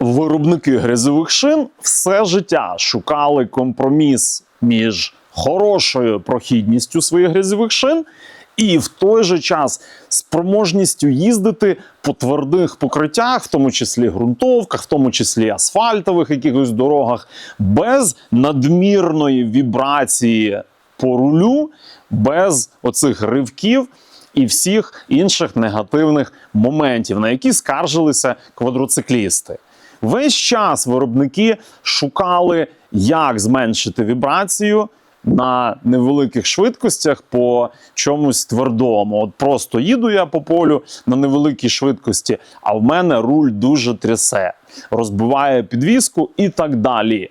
Виробники грязьових шин все життя шукали компроміс між хорошою прохідністю своїх грязьових шин і в той же час спроможністю їздити по твердих покриттях, в тому числі ґрунтовках, в тому числі асфальтових якихось дорогах, без надмірної вібрації по рулю, без оцих ривків і всіх інших негативних моментів, на які скаржилися квадроциклісти. Весь час виробники шукали, як зменшити вібрацію на невеликих швидкостях по чомусь твердому. От просто їду я по полю на невеликій швидкості, а в мене руль дуже трясе, розбиває підвіску і так далі.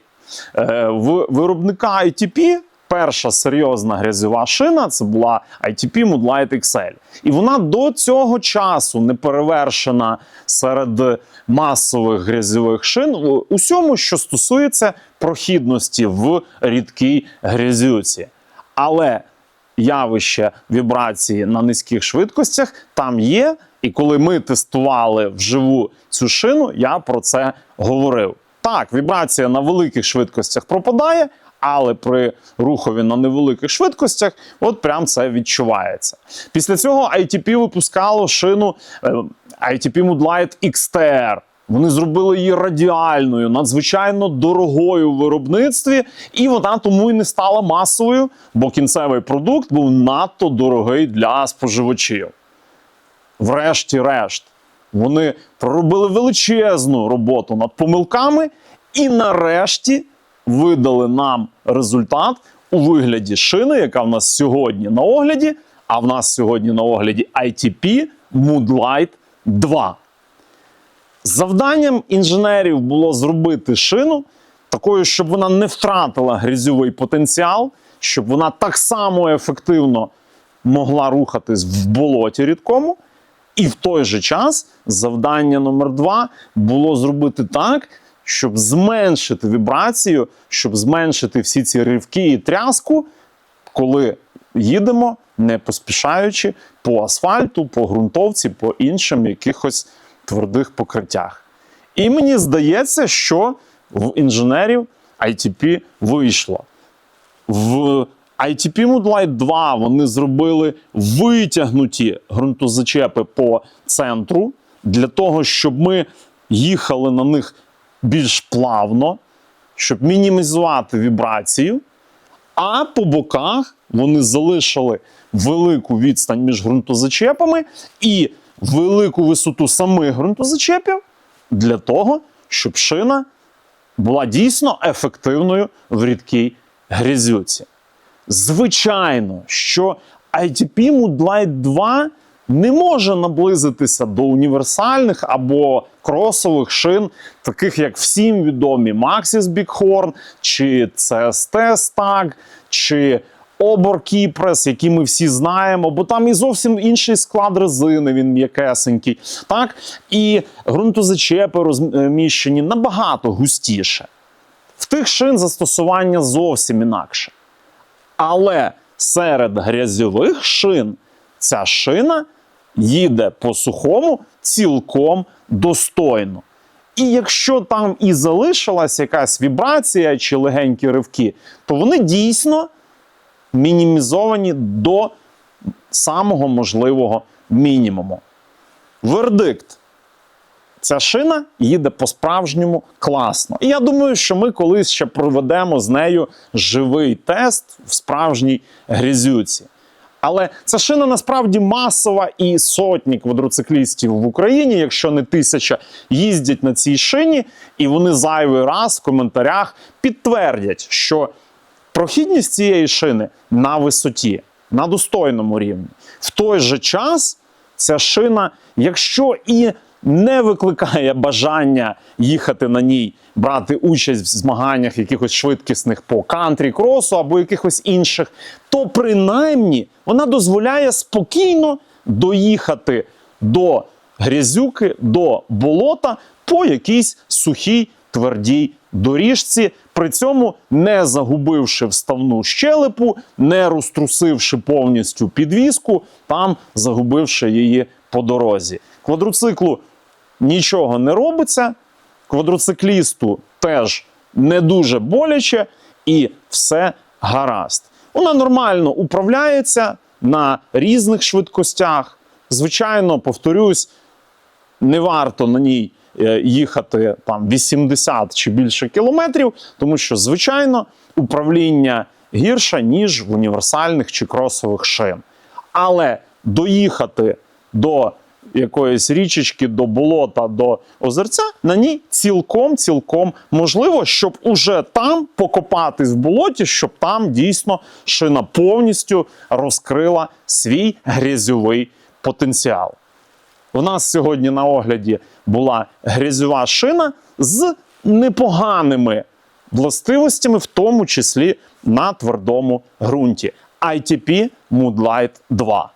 Е, в виробника ITP перша серйозна грязьова шина це була ITP Moonlight XL. І вона до цього часу не перевершена серед масових грязьових шин у усьому, що стосується прохідності в рідкій грязюці. Але явище вібрації на низьких швидкостях там є. І коли ми тестували вживу цю шину, я про це говорив. Так, вібрація на великих швидкостях пропадає, але при рухові на невеликих швидкостях, от прям це відчувається. Після цього ITP випускало шину е, ITP Moonlight XTR. Вони зробили її радіальною, надзвичайно дорогою в виробництві, і вона тому і не стала масовою, бо кінцевий продукт був надто дорогий для споживачів. Врешті-решт, вони проробили величезну роботу над помилками і нарешті видали нам результат у вигляді шини, яка в нас сьогодні на огляді. А в нас сьогодні на огляді ITP Moonlight 2. Завданням інженерів було зробити шину такою, щоб вона не втратила грязьовий потенціал, щоб вона так само ефективно могла рухатись в болоті рідкому. І в той же час завдання номер два було зробити так, щоб зменшити вібрацію, щоб зменшити всі ці ривки і тряску, коли їдемо, не поспішаючи по асфальту, по ґрунтовці, по іншим якихось твердих покриттях. І мені здається, що в інженерів ITP вийшло. В ITP Moonlight 2 вони зробили витягнуті ґрунтозачепи по центру для того, щоб ми їхали на них більш плавно, щоб мінімізувати вібрацію. А по боках вони залишили велику відстань між ґрунтозачепами і велику висоту самих ґрунтозачепів для того, щоб шина була дійсно ефективною в рідкій грязюці. Звичайно, що ITP Moonlight 2 не може наблизитися до універсальних або кросових шин, таких як всім відомі Maxxis Bighorn, чи CST Stag, чи Обор Кіпрес, які ми всі знаємо, бо там і зовсім інший склад резини, він м'якесенький. Так? І ґрунтозачепи розміщені набагато густіше. В тих шин застосування зовсім інакше. Але серед грязьових шин ця шина їде по сухому цілком достойно. І якщо там і залишилась якась вібрація чи легенькі ривки, то вони дійсно мінімізовані до самого можливого мінімуму. Вердикт. Ця шина їде по-справжньому класно. І я думаю, що ми колись ще проведемо з нею живий тест в справжній грязюці. Але ця шина насправді масова і сотні квадроциклістів в Україні, якщо не тисяча, їздять на цій шині, і вони зайвий раз в коментарях підтвердять, що прохідність цієї шини на висоті, на достойному рівні. В той же час ця шина, якщо і не викликає бажання їхати на ній, брати участь в змаганнях якихось швидкісних по кантрі, кросу або якихось інших, то принаймні вона дозволяє спокійно доїхати до грязюки, до болота по якійсь сухій твердій доріжці, при цьому не загубивши вставну щелепу, не розтрусивши повністю підвіску, там загубивши її по дорозі. Квадроциклу нічого не робиться, квадроциклісту теж не дуже боляче, і все гаразд. Вона нормально управляється на різних швидкостях. Звичайно, повторюсь, не варто на ній їхати там 80 чи більше кілометрів, тому що, звичайно, управління гірше, ніж в універсальних чи кросових шин. Але доїхати до якоїсь річечки, до болота, до озерця на ній цілком цілком можливо, щоб уже там покопатись в болоті, щоб там дійсно шина повністю розкрила свій грязьовий потенціал. У нас сьогодні на огляді була грязьова шина з непоганими властивостями, в тому числі на твердому ґрунті. ITP Moodlight 2.